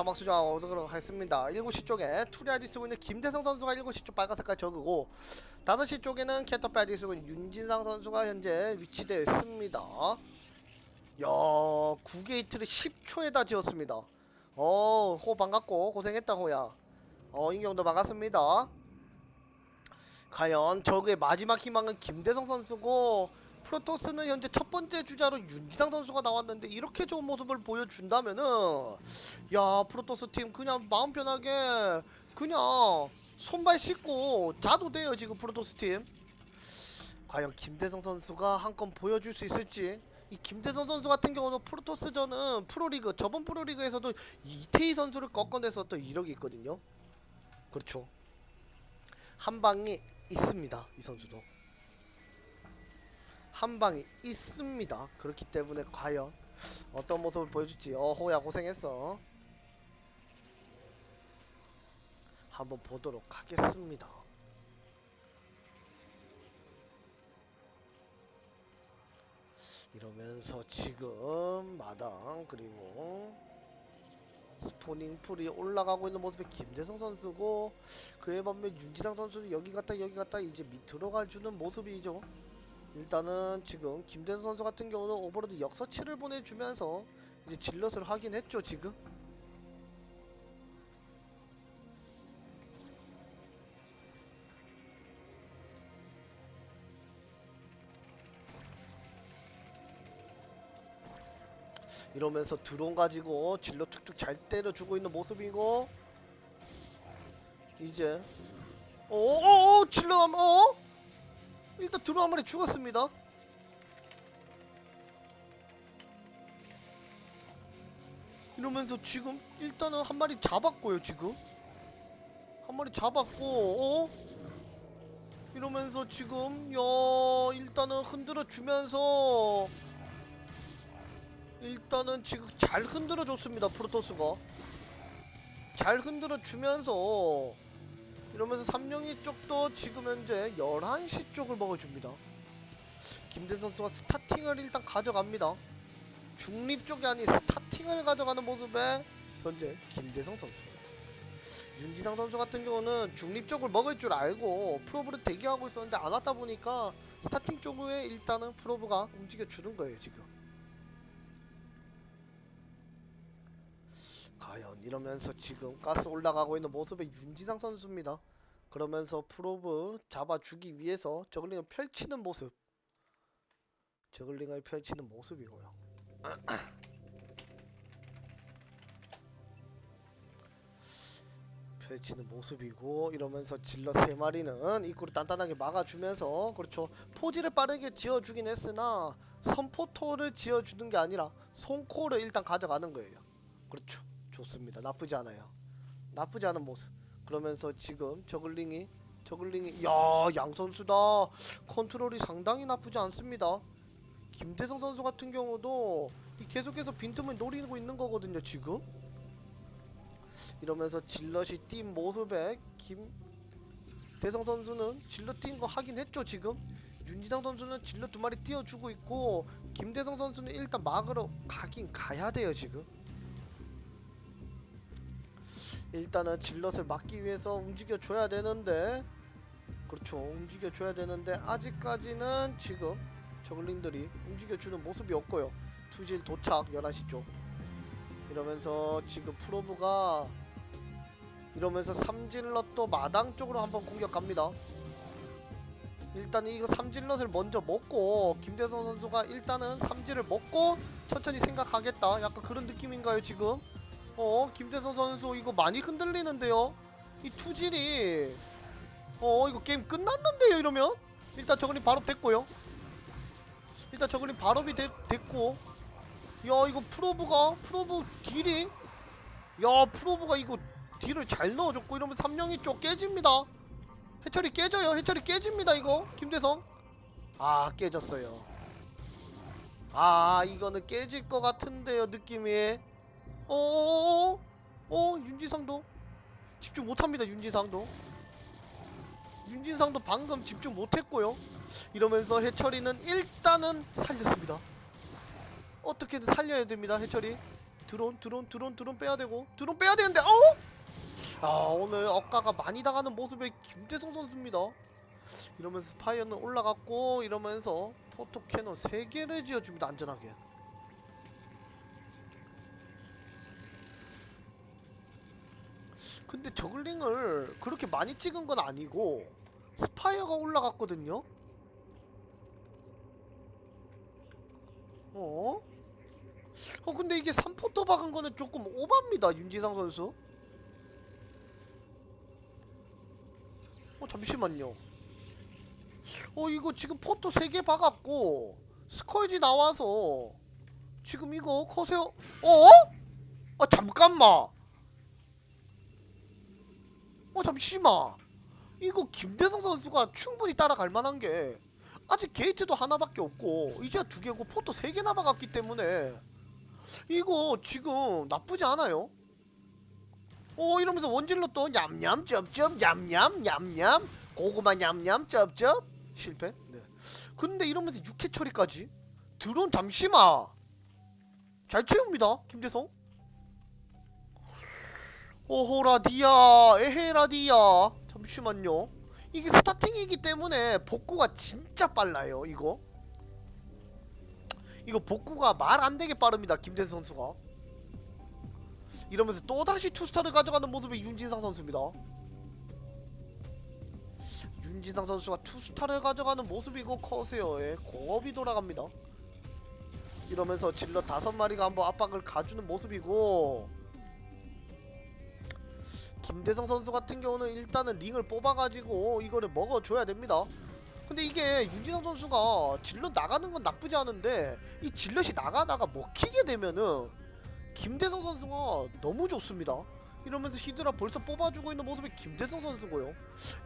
사막 수장 오도록 하겠습니다. 7시 쪽에 투리아디 쓰고 있는 김대성 선수가 7시 쪽 빨간 색깔 저그고 5시 쪽에는 캐터패디 쓰고 있는 윤진상 선수가 현재 위치되어 있습니다. 야 9게이트를 10초에다 지었습니다. 어호 반갑고 고생했다 호야. 어 인경도 반갑습니다. 과연 저그의 마지막 희망은 김대성 선수고 프로토스는 현재 첫 번째 주자로 윤지상 선수가 나왔는데 이렇게 좋은 모습을 보여준다면은 야 프로토스 팀 그냥 마음 편하게 그냥 손발 씻고 자도 돼요 지금 프로토스 팀. 과연 김대성 선수가 한 건 보여줄 수 있을지. 이 김대성 선수 같은 경우는 프로토스전은 프로리그 저번 프로리그에서도 이태희 선수를 꺾어냈었던 이력이 있거든요. 그렇죠. 한 방이 있습니다 이 선수도 한 방이 있습니다. 그렇기 때문에 과연 어떤 모습을 보여줄지 어 호야 고생했어. 한번 보도록 하겠습니다. 이러면서 지금 마당 그리고 스포닝 풀이 올라가고 있는 모습의 김대성 선수고 그에 반면 윤지상 선수는 여기 갔다 여기 갔다 이제 밑으로 가주는 모습이죠 일단은 지금 김대성 선수 같은 경우는 오버로드 역서치를 보내주면서 이제 질럿을 하긴 했죠 지금 이러면서 드론 가지고 질럿 툭툭 잘 때려주고 있는 모습이고 이제 어어어 질럿 한 어? 일단 드론 한 마리 죽었습니다. 이러면서 지금 일단은 한 마리 잡았고요 지금. 한 마리 잡았고 어? 이러면서 지금 야 일단은 흔들어 주면서 일단은 지금 잘 흔들어 줬습니다 프로토스가. 잘 흔들어 주면서 이러면서 삼룡이 쪽도 지금 현재 11시 쪽을 먹어줍니다. 김대 선수가 스타팅을 일단 가져갑니다. 중립 쪽이 아닌 스타팅을 가져가는 모습에 현재 김대성 선수입니다. 윤진상 선수 같은 경우는 중립 쪽을 먹을 줄 알고 프로브를 대기하고 있었는데 안 왔다 보니까 스타팅 쪽에 일단은 프로브가 움직여 주는 거예요 지금 이러면서 지금 가스 올라가고 있는 모습의 윤지상 선수입니다. 그러면서 프로브 잡아주기 위해서 저글링을 펼치는 모습. 저글링을 펼치는 모습이고요. 펼치는 모습이고 이러면서 질러 세 마리는 입구를 단단하게 막아주면서 그렇죠 포지를 빠르게 지어주긴 했으나 선포토를 지어주는 게 아니라 손코를 일단 가져가는 거예요 그렇죠 좋습니다. 나쁘지 않아요. 나쁘지 않은 모습. 그러면서 지금 저글링이 저글링이 야 양 선수다. 컨트롤이 상당히 나쁘지 않습니다. 김대성 선수 같은 경우도 이 계속해서 빈틈을 노리고 있는 거거든요 지금. 이러면서 질럿이 뛴 모습에 김대성 선수는 질럿 뛴 거 하긴 했죠 지금. 윤지당 선수는 질럿 두 마리 띄워주고 있고 김대성 선수는 일단 막으러 가긴 가야 돼요 지금. 일단은 질럿을 막기 위해서 움직여 줘야 되는데 그렇죠. 움직여 줘야 되는데 아직까지는 지금 저글링들이 움직여 주는 모습이 없고요. 투질 도착 11시 쪽. 이러면서 지금 프로브가 이러면서 삼질럿도 마당 쪽으로 한번 공격 갑니다. 일단 이거 삼질럿을 먼저 먹고 김대성 선수가 일단은 삼질을 먹고 천천히 생각하겠다. 약간 그런 느낌인가요 지금 어 김대성 선수 이거 많이 흔들리는데요. 이 투질이 어 이거 게임 끝났는데요 이러면? 일단 저글링 바로 됐고요. 일단 저글링 되, 됐고. 야 이거 프로브가 프로브 딜이? 야 프로브가 이거 딜을 잘 넣어줬고 이러면 삼령이 쪽 깨집니다. 해철이 깨져요 해철이 깨집니다 이거. 김대성. 아 깨졌어요. 아 이거는 깨질 것 같은데요 느낌이 어어어어 어 윤지상도 집중 못합니다 윤지상도 윤진상도 방금 집중 못했고요 이러면서 해철이는 일단은 살렸습니다 어떻게든 살려야 됩니다 해철이 드론 드론 드론 드론 빼야 되고 드론 빼야 되는데 어? 아 오늘 억가가 많이 당하는 모습의 김대성 선수입니다. 이러면서 스파이어는 올라갔고 이러면서 포토 캐논 3개를 지어줍니다 안전하게. 근데 저글링을 그렇게 많이 찍은 건 아니고 스파이어가 올라갔거든요. 어? 어 근데 이게 3포터 박은 거는 조금 오바입니다 윤지상 선수. 어 잠시만요. 어 이거 지금 포토 3개 박았고 스컬지 나와서 지금 이거 커세요. 어? 아 잠깐만. 어 잠시만. 이거 김대성 선수가 충분히 따라갈 만한 게 아직 게이트도 하나밖에 없고 이제 두 개고 포토 세 개 남아갔기 때문에 이거 지금 나쁘지 않아요. 어 이러면서 원질로 또 냠냠 쩝쩝 냠냠 냠냠 고구마 냠냠 쩝쩝. 실패? 네. 근데 이러면서 육회 처리까지? 드론 잠시만. 잘 채웁니다 김대성 오호라디야 에헤라디야 잠시만요. 이게 스타팅이기 때문에 복구가 진짜 빨라요 이거. 이거 복구가 말 안되게 빠릅니다 김대선 선수가. 이러면서 또다시 투스타를 가져가는 모습의 윤진상 선수입니다. 윤진상 선수가 투스타를 가져가는 모습이고 커세어에 공업이 돌아갑니다. 이러면서 질러 다섯 마리가 한번 압박을 가주는 모습이고 김대성 선수 같은 경우는 일단은 링을 뽑아가지고 이거를 먹어줘야 됩니다. 근데 이게 윤진영 선수가 질럿 나가는 건 나쁘지 않은데 이 질럿이 나가다가 먹히게 되면은 김대성 선수가 너무 좋습니다. 이러면서 히드라 벌써 뽑아주고 있는 모습이 김대성 선수고요.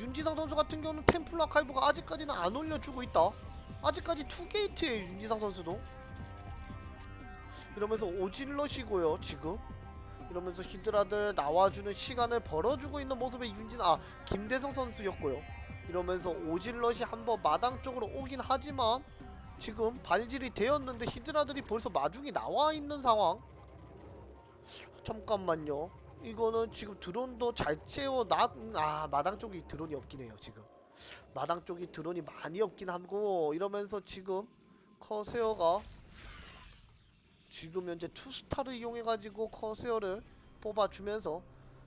윤지상 선수 같은 경우는 템플 아카이브가 아직까지는 안 올려주고 있다. 아직까지 투게이트에 윤지상 선수도 이러면서 오질럿이고요 지금 이러면서 히드라들 나와주는 시간을 벌어주고 있는 모습의 윤진 아 김대성 선수였고요. 이러면서 오질럿이 한번 마당 쪽으로 오긴 하지만 지금 발질이 되었는데 히드라들이 벌써 마중이 나와 있는 상황. 잠깐만요. 이거는 지금 드론도 잘 채워 놔아 마당 쪽이 드론이 없긴 해요 지금. 마당 쪽이 드론이 많이 없긴 하고 이러면서 지금 커세어가 지금 현재 투스타를 이용해가지고 커세어를 뽑아주면서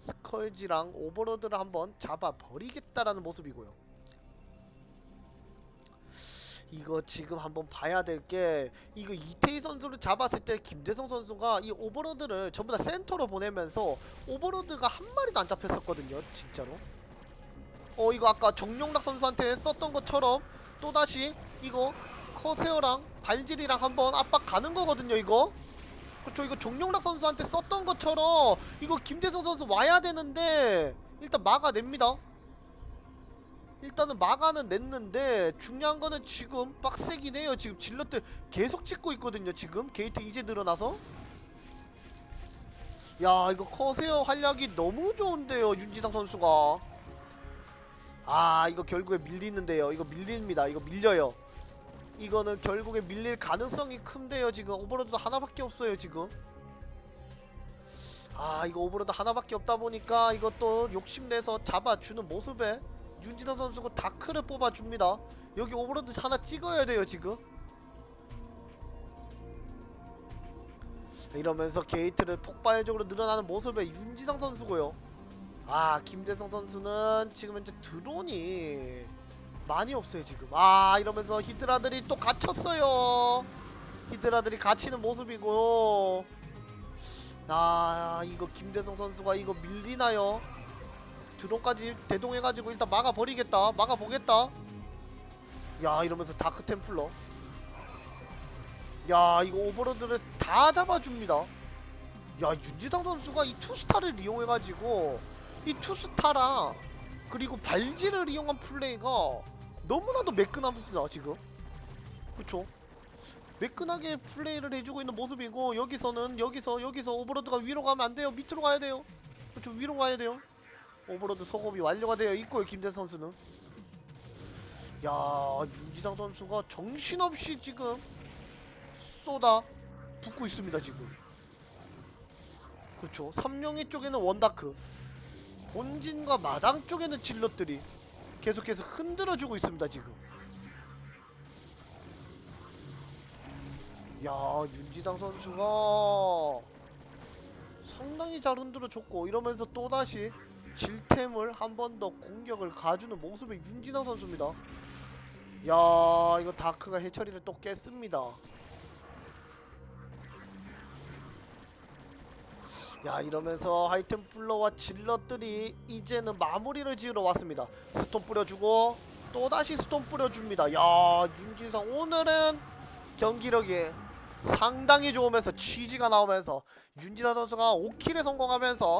스컬지랑 오버로드를 한번 잡아버리겠다라는 모습이고요. 이거 지금 한번 봐야 될 게 이거 이태희 선수를 잡았을 때 김대성 선수가 이 오버로드를 전부 다 센터로 보내면서 오버로드가 한 마리도 안 잡혔었거든요 진짜로 어 이거 아까 정용락 선수한테 썼던 것처럼 또다시 이거 커세어랑 발질이랑 한번 압박 가는 거거든요 이거. 그쵸 이거 종용락 선수한테 썼던 것처럼 이거 김대성 선수 와야 되는데 일단 막아냅니다. 일단은 막아는 냈는데 중요한 거는 지금 빡세긴 해요. 지금 질럿들 계속 찍고 있거든요 지금. 게이트 이제 늘어나서. 야 이거 커세어 활약이 너무 좋은데요 윤지상 선수가. 아 이거 결국에 밀리는데요. 이거 밀립니다. 이거 밀려요 이거는 결국에 밀릴 가능성이 큰데요 지금. 오버로드 하나밖에 없어요 지금. 아 이거 오버로드 하나밖에 없다 보니까 이것도 욕심내서 잡아주는 모습에 윤진호 선수가 다크를 뽑아줍니다. 여기 오버로드 하나 찍어야 돼요 지금. 이러면서 게이트를 폭발적으로 늘어나는 모습의 윤지상 선수고요. 아 김대성 선수는 지금 현재 드론이 많이 없어요 지금. 아 이러면서 히드라들이 또 갇혔어요. 히드라들이 갇히는 모습이고. 아 이거 김대성 선수가 이거 밀리나요? 드론까지 대동해가지고 일단 막아버리겠다. 막아보겠다. 야 이러면서 다크 템플러. 야 이거 오버로드를 다 잡아줍니다. 야 윤지당 선수가 이 투스타를 이용해가지고 이 투스타랑 그리고 발질을 이용한 플레이가 너무나도 매끈합니다 지금. 그쵸? 매끈하게 플레이를 해주고 있는 모습이고 여기서는 여기서 여기서 오버로드가 위로 가면 안 돼요. 밑으로 가야 돼요. 그쵸? 위로 가야 돼요. 오버로드 속업이 완료가 되어 있고요 김대 선수는. 야 윤지당 선수가 정신없이 지금 쏟아 붓고 있습니다 지금. 그쵸? 삼룡이 쪽에는 원다크. 본진과 마당 쪽에는 질럿들이 계속해서 흔들어주고 있습니다 지금. 야 윤지당 선수가 상당히 잘 흔들어줬고 이러면서 또다시 질템을 한 번 더 공격을 가주는 모습의 윤지당 선수입니다. 야 이거 다크가 해처리를 또 깼습니다 야 이러면서 하이템플러와 질럿들이 이제는 마무리를 지으러 왔습니다. 스톤 뿌려주고 또다시 스톤 뿌려줍니다. 야 윤지상 오늘은 경기력이 상당히 좋으면서 취지가 나오면서 윤지상 선수가 5킬에 성공하면서